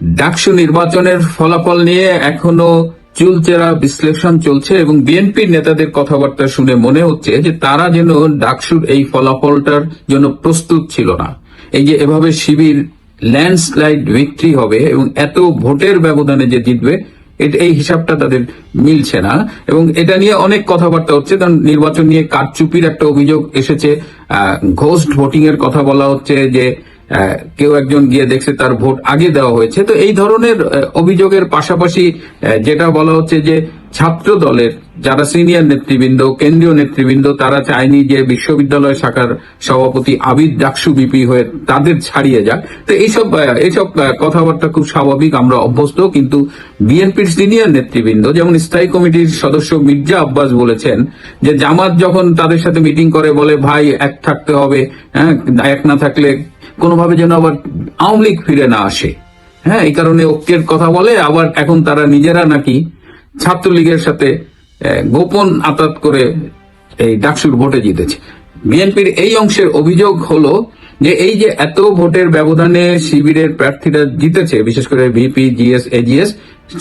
ডাকসু নির্বাচনের ফলাফল নিয়ে এখনও চুলচেরা বিশ্লেষণ চলছে এবং বিএনপির নেতাদের কথাবার্তা শুনে মনে হচ্ছে যে তারা যেন ডাকসুর এই ফলাফলটার জন্য প্রস্তুত ছিল না। এই যে এভাবে শিবির ল্যান্ডস্লাইড ভিক্টরি হবে এবং এত ভোটের ব্যবধানে যে জিতবে এই হিসাবটা তাদের মিলছে না। এবং এটা নিয়ে অনেক কথাবার্তা হচ্ছে, কারণ নির্বাচন নিয়ে কারচুপির একটা অভিযোগ এসেছে। ঘোস্ট ভোটিং এর কথা বলা হচ্ছে যে কেউ একজন গিয়ে দেখছে তার ভোট আগে দেওয়া হয়েছে। তো এই ধরনের অভিযোগের পাশাপাশি যেটা বলা হচ্ছে যে ছাত্র দলের যারা সিনিয়র নেতৃবৃন্দ, কেন্দ্রীয় নেতৃবৃন্দ, তারা চায়নি যে বিশ্ববিদ্যালয় শাখার সভাপতি আবিদ ডাকসু বিপি হয়ে তাদের ছাড়িয়ে যাক। তো এইসব এইসব কথাবার্তা খুব স্বাভাবিক, আমরা অভ্যস্ত, কিন্তু বিএনপির সিনিয়র নেতৃবৃন্দ, যেমন স্থায়ী কমিটির সদস্য মির্জা আব্বাস বলেছেন যে জামাত যখন তাদের সাথে মিটিং করে বলে, ভাই, এক থাকতে হবে হ্যাঁ এক না থাকলে কোনোভাবে যেন আবার আওয়ামী লীগ ফিরে না আসে। হ্যাঁ এই কারণে ঐক্যের কথা বলে আবার এখন তারা নিজেরা নাকি ছাত্রলীগের সাথে গোপন আতাত করে এই ডাকসুর ভোটে জিতেছে। বিএনপির এই অংশের অভিযোগ হলো যে এই যে এত ভোটের ব্যবধানে শিবিরের প্রার্থীরা জিতেছে, বিশেষ করে ভিপি, জিএস, এজিএস,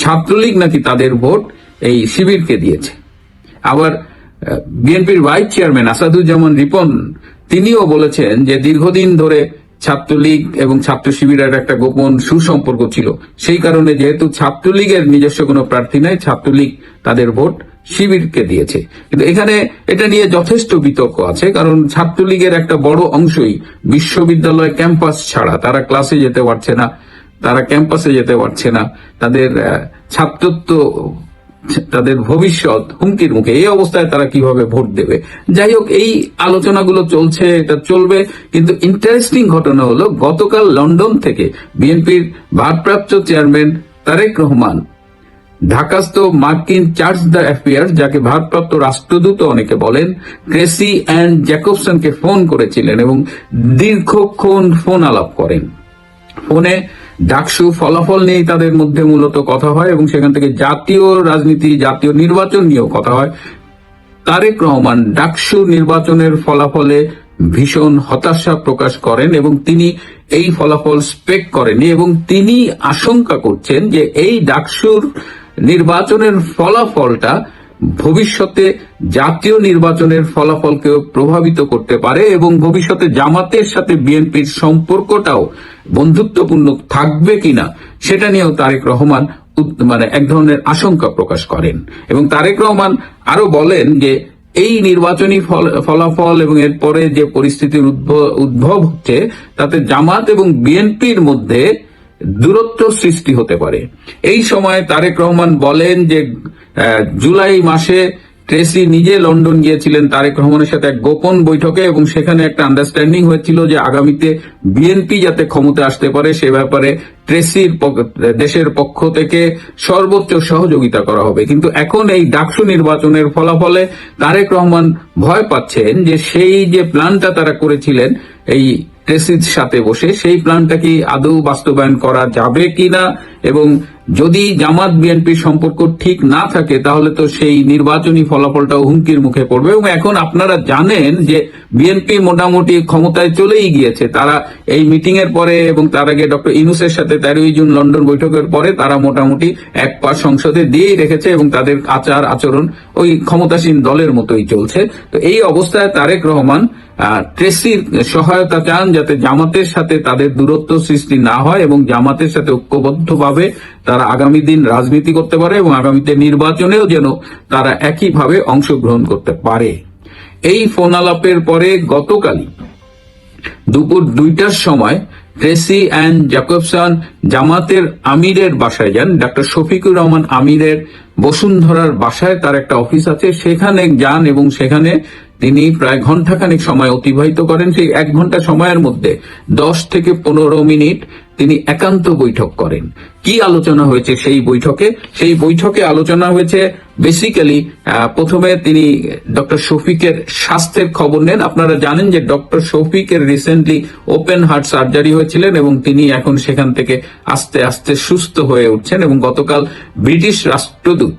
ছাত্রলীগ নাকি তাদের ভোট এই শিবিরকে দিয়েছে। আবার বিএনপির ভাইস চেয়ারম্যান আসাদুজ্জামান রিপন, তিনিও বলেছেন যে দীর্ঘদিন ধরে ছাত্রলীগ এবং ছাত্র শিবিরের একটা গোপন সুসম্পর্ক ছিল। সেই কারণে যেহেতু ছাত্রলীগের নিজস্ব কোনো প্রার্থী নাই, ছাত্রলীগ তাদের ভোট শিবিরকে দিয়েছে। কিন্তু এখানে এটা নিয়ে যথেষ্ট বিতর্ক আছে, কারণ ছাত্রলীগের একটা বড় অংশই বিশ্ববিদ্যালয় ক্যাম্পাস ছাড়া। তারা ক্লাসে যেতে পারছে না, তারা ক্যাম্পাসে যেতে পারছে না। তাদের ছাত্রত্ব তাদের ভবিষ্যৎ হুমকির মুখে। এই অবস্থায় তারা কীভাবে ভোট দেবে? যাই হোক, এই আলোচনাগুলো চলছে, এটা চলবে। কিন্তু ইন্টারেস্টিং ঘটনা হলো, গতকাল লন্ডন থেকে বিএনপির ভারপ্রাপ্ত চেয়ারম্যান তারেক রহমান, ঢাকাস্থ মার্কিন চার্চ দ্য অ্যাফেয়ার্স যাকে ভারপ্রাপ্ত রাষ্ট্রদূত অনেকে বলেন ট্রেসি অ্যান্ড জ্যাকবসনকে ফোন করেছিলেন এবং দীর্ঘক্ষণ ফোন আলাপ করেন। ফোনে ডাকসু ফলাফল নিয়েই তাদের মধ্যে মূলত কথা হয় এবং সেখান থেকে জাতীয় রাজনীতি, জাতীয় নির্বাচন নিয়েও কথা হয়। তারেক রহমান ডাকসু নির্বাচনের ফলাফলে ভীষণ হতাশা প্রকাশ করেন এবং তিনি এই ফলাফল স্পেক করেনি এবং তিনি আশঙ্কা করছেন যে এই ডাকসুর নির্বাচনের ফলাফলটা ভবিষ্যতে জাতীয় নির্বাচনের ফলাফলকেও প্রভাবিত করতে পারে এবং ভবিষ্যতে জামাতের সাথে বিএনপির সম্পর্কটাও বন্ধুত্বপূর্ণ থাকবে কিনা, সেটা নিয়েও তারেক রহমান মানে এক ধরনের আশঙ্কা প্রকাশ করেন। এবং তারেক রহমান আরও বলেন যে, এই নির্বাচনী ফলাফল এবং এরপরে যে পরিস্থিতির উদ্ভ- উদ্ভব হচ্ছে, তাতে জামাত এবং বিএনপির মধ্যে দূরত্ব সৃষ্টি হতে পারে। এই সময় তারেক রহমান বলেন যে জুলাই মাসে ট্রেসি নিজে লন্ডন গিয়েছিলেন তারেক রহমানের সাথে এক গোপন বৈঠকে এবং সেখানে একটা আন্ডারস্ট্যান্ডিং হয়েছিল যে আগামীতে বিএনপি যাতে ক্ষমতা আসতে পারে, সে ব্যাপারে ট্রেসির দেশের পক্ষ থেকে সর্বোচ্চ সহযোগিতা করা হবে। কিন্তু এখন এই ডাকসু নির্বাচনের ফলাফলে তারেক রহমান ভয় পাচ্ছেন যে সেই যে প্ল্যানটা তারা করেছিলেন, এই ট্রেসির সাথে বসে, সেই প্ল্যানটা কি আদৌ বাস্তবায়ন করা যাবে কিনা এবং যদি জামাত বিএনপির সম্পর্ক ঠিক না থাকে, তাহলে তো সেই নির্বাচনী ফলাফলটাও হুমকির মুখে পড়বে। এবং এখন আপনারা জানেন যে বিএনপি মোটামুটি ক্ষমতায় চলেই গিয়েছে। তারা এই মিটিং এর পরে এবং তার আগে ডক্টর ইনুসের সাথে তেরোই জুন লন্ডন বৈঠকের পরে তারা মোটামুটি এক পা সংসদে দিয়েই রেখেছে এবং তাদের আচার আচরণ ওই ক্ষমতাসীন দলের মতোই চলছে। তো এই অবস্থায় তারেক রহমান ট্রেসির সহায়তা চান যাতে জামাতের সাথে তাদের দূরত্ব সৃষ্টি না হয় এবং জামাতের সাথে ঐক্যবদ্ধভাবে তারা আগামী দিন রাজনীতি করতে পারে এবং আগামীতে নির্বাচনেও যেন তারা একইভাবে অংশগ্রহণ করতে পারে। এই ফোন আলাপের পরে গতকালই দুপুর দুইটার সময় ট্রেসি অ্যান্ড জ্যাকবসন জামাতের আমিরের বাসায় যান। ডক্টর শফিকুর রহমান আমিরের বসুন্ধরার বাসায় তার একটা অফিস আছে। সেখানে যান এবং সেখানে তিনি প্রায় ঘন্টাখানেক সময় অতিবাহিত করেন। সেই এক ঘণ্টা সময়ের মধ্যে দশ থেকে পনেরো মিনিট তিনি একান্ত বৈঠক করেন। কি আলোচনা হয়েছে সেই বৈঠকে? সেই বৈঠকে আলোচনা হয়েছে বেসিক্যালি প্রথমে তিনি ডক্টর শফিকের স্বাস্থ্যের খবর নেন। আপনারা জানেন যে ডক্টর শফিকের রিসেন্টলি ওপেন হার্ট সার্জারি হয়েছিলেন এবং তিনি এখন সেখান থেকে আস্তে আস্তে সুস্থ হয়ে উঠছেন এবং গতকাল ব্রিটিশ রাষ্ট্রদূত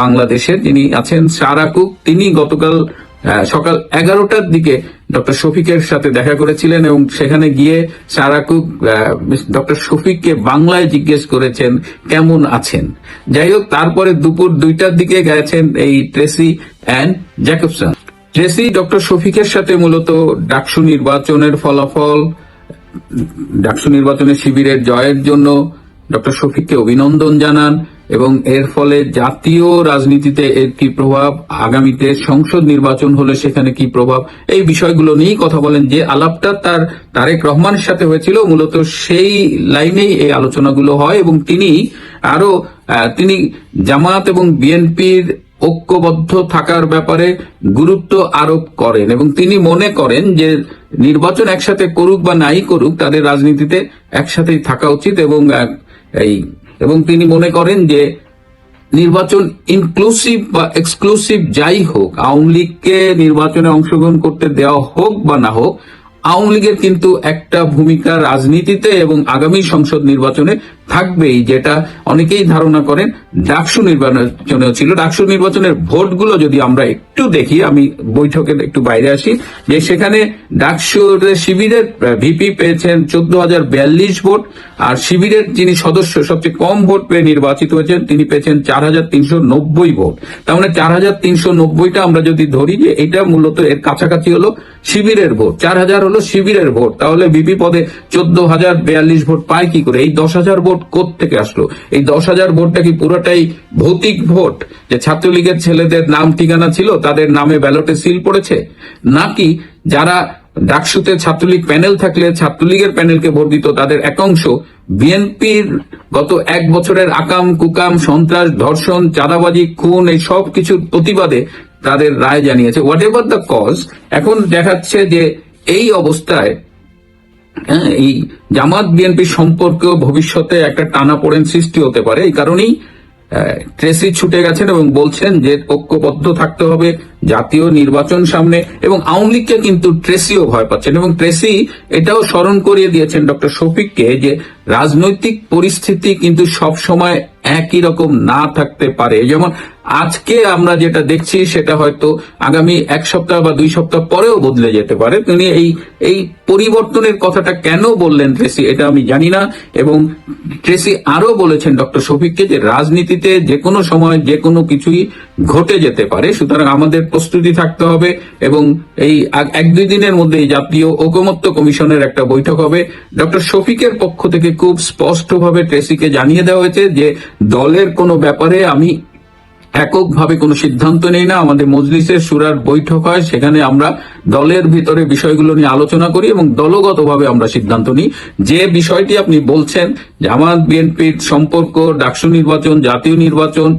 বাংলাদেশে যিনি আছেন সারাকুক তিনি গতকাল সকাল এগারোটার দিকে ডক্টর শফিকের সাথে দেখা করেছিলেন এবং সেখানে গিয়ে সারাকুক ডক্টর শফিককে বাংলায় জিজ্ঞেস করেছেন, কেমন আছেন? যাই হোক, তারপরে দুপুর দুইটার দিকে গেছেন এই Tracy and Jacobson. Tracy doctor শফিকের সাথে মূলত ডাকসু নির্বাচনের ফলাফল, ডাকসু নির্বাচনে শিবিরের জয়ের জন্য ডক্টর শফিককে অভিনন্দন জানান। এবং এর ফলে জাতীয় রাজনীতিতে এর কি প্রভাব? আগামীতে সংসদ নির্বাচন হলে সেখানে কি প্রভাব? এই বিষয়গুলো নিয়েই কথা বলেন যে আলাপটা তার তারেক রহমানের সাথে হয়েছিল। মূলত সেই লাইনেই এই আলোচনাগুলো হয় এবং তিনি আরও তিনি জামাত এবং বিএনপির ঐক্যবদ্ধ থাকার ব্যাপারে গুরুত্ব আরোপ করেন এবং তিনি মনে করেন যে নির্বাচন একসাথে করুক বা নাই করুক, তাদের রাজনীতিতে একসাথেই থাকা উচিত এবং এই এবং তিনি মনে করেন যে নির্বাচন ইনক্লুসিভ বা এক্সক্লুসিভ যাই হোক, আওয়ামী লীগকে নির্বাচনে অংশগ্রহণ করতে দেওয়া হোক বা না হোক, আওয়ামী লীগের কিন্তু একটা ভূমিকা রাজনীতিতে এবং আগামী সংসদ নির্বাচনে থাকবেই যেটা অনেকেই ধারণা করেন ডাকসু নির্বাচনেও ছিল। ডাকসু নির্বাচনের ভোটগুলো যদি আমরা একটু দেখি, আমি বৈঠকের একটু বাইরে আসি, যে সেখানে ডাকসুর শিবিরের ভিপি পেয়েছেন চোদ্দ হাজার বিয়াল্লিশ ভোট, আর শিবিরের যিনি সদস্য, সবচেয়ে কম ভোট পেয়ে নির্বাচিত হয়েছেন, তিনি পেয়েছেন চার হাজার তিনশো নব্বই ভোট। তার মানে চার হাজার তিনশো নব্বইটা আমরা যদি ধরি, যে এটা মূলত এর কাছাকাছি হলো শিবিরের ভোট। চার হাজার হলো শিবিরের ভোট। তাহলে ভিপি পদে চোদ্দ হাজার বিয়াল্লিশ ভোট পায় কি করে? এই দশ হাজার ভোট কোথ থেকে আসলো? এই দশ হাজার ভোটটা কি পুরোটাই ভৌতিক ভোট? যে ছাত্রলীগের ছেলেদের নাম ঠিকানা ছিল, তাদের নামে ব্যালটে সিল পড়েছে? নাকি যারা ডাকসুতে ছাত্রলীগ প্যানেল থাকলে ছাত্রলীগের প্যানেলকে ভোট দিত, তাদের একাংশ বিএনপির গত এক বছরের আকাম, কুকাম, সন্ত্রাস, ধর্ষণ, চাঁদাবাজি, খুন, এই সব কিছুর প্রতিবাদে তাদের রায় জানিয়েছে। হোয়াট এভার দ্য কজ এখন দেখাচ্ছে যে এই অবস্থায় এই জামাত বিএনপি সম্পর্কেও ভবিষ্যতে একটা টানা পড়েন সৃষ্টি হতে পারে। এই কারণেই ট্রেসি ছুটে গেছেন এবং বলছেন যে ঐক্যবদ্ধ থাকতে হবে। জাতীয় নির্বাচন সামনে এবং আওয়ামী লীগকে কিন্তু ট্রেসিও ভয় পাচ্ছেন এবং ট্রেসি এটাও স্মরণ করিয়ে দিয়েছেন ডক্টর শফিককে যে রাজনৈতিক পরিস্থিতি কিন্তু সব সময় একই রকম না থাকতে পারে। যেমন আজকে আমরা যেটা দেখছি সেটা হয়তো আগামী এক সপ্তাহ বা দুই সপ্তাহ পরেও বদলে যেতে পারে। তিনি এই এই পরিবর্তনের কথাটা কেন বললেন ট্রেসি এটা আমি জানি না এবং ট্রেসি আরও বলেছেন ডক্টর শফিককে যে রাজনীতিতে যে কোনো সময় যে কোনো কিছুই ঘটে যেতে পারে। সুতরাং আমাদের প্রস্তুতি থাকতে হবে এবং এই এক দুই দিনের মধ্যে জাতীয় ঐকমত্য কমিশনের একটা বৈঠক হবে। ডক্টর শফিকের পক্ষ থেকে খুব স্পষ্টভাবে ট্রেসিকে জানিয়ে দেওয়া হয়েছে যে দলের কোনো ব্যাপারে আমি এককভাবে কোনো সিদ্ধান্ত নেই না। আমাদের মজলিসের সুরার বৈঠক হয়, সেখানে আমরা দলের ভিতরে বিষয়গুলো নিয়ে আলোচনা করি এবং দলগতভাবে আমরা সিদ্ধান্ত নিই। যে বিষয়টি আপনি বলছেন, জামাত, বিএনপির সম্পর্ক, ডাকসু নির্বাচন, জাতীয় নির্বাচন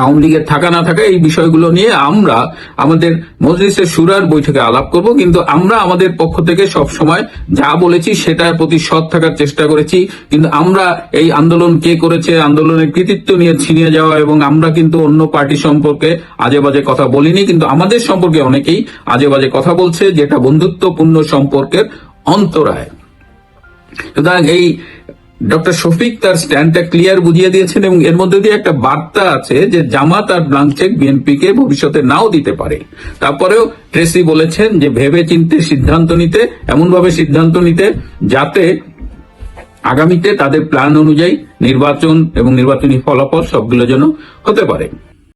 আওয়ামী লীগের থাকা না থাকা এই বিষয়গুলো নিয়ে আমরা আমাদের মজলিসের সুরার বৈঠকে আলাপ করব, কিন্তু আমরা আমাদের পক্ষ থেকে সব সময় যা বলেছি সেটার প্রতি সৎ থাকার চেষ্টা করেছি। কিন্তু আমরা এই আন্দোলন কে করেছে, আন্দোলনের কৃতিত্ব নিয়ে ছিনিয়ে যাওয়া এবং আমরা কিন্তু অন্য পার্টি সম্পর্কে আজে বাজে কথা বলিনি, কিন্তু আমাদের সম্পর্কে অনেকেই আজে বাজে কথা বলছে, যেটা বন্ধুত্বপূর্ণ সম্পর্কের অন্তরায়। সুতরাং এই ডক্টর শফিক তার স্ট্যান্ডটা ক্লিয়ার বুঝিয়ে দিয়েছেন এবং এর মধ্যে দিয়ে একটা বার্তা আছে যে জামাত আর ব্লাঙ্ক চেক বিএনপি কে ভবিষ্যতে নাও দিতে পারে। তারপরেও ট্রেসি বলেছেন যে ভেবে চিনতে সিদ্ধান্ত নিতে, এমনভাবে সিদ্ধান্ত নিতে যাতে আগামীতে তাদের প্ল্যান অনুযায়ী নির্বাচন এবং নির্বাচনী ফলাফল সবগুলো যেন হতে পারে।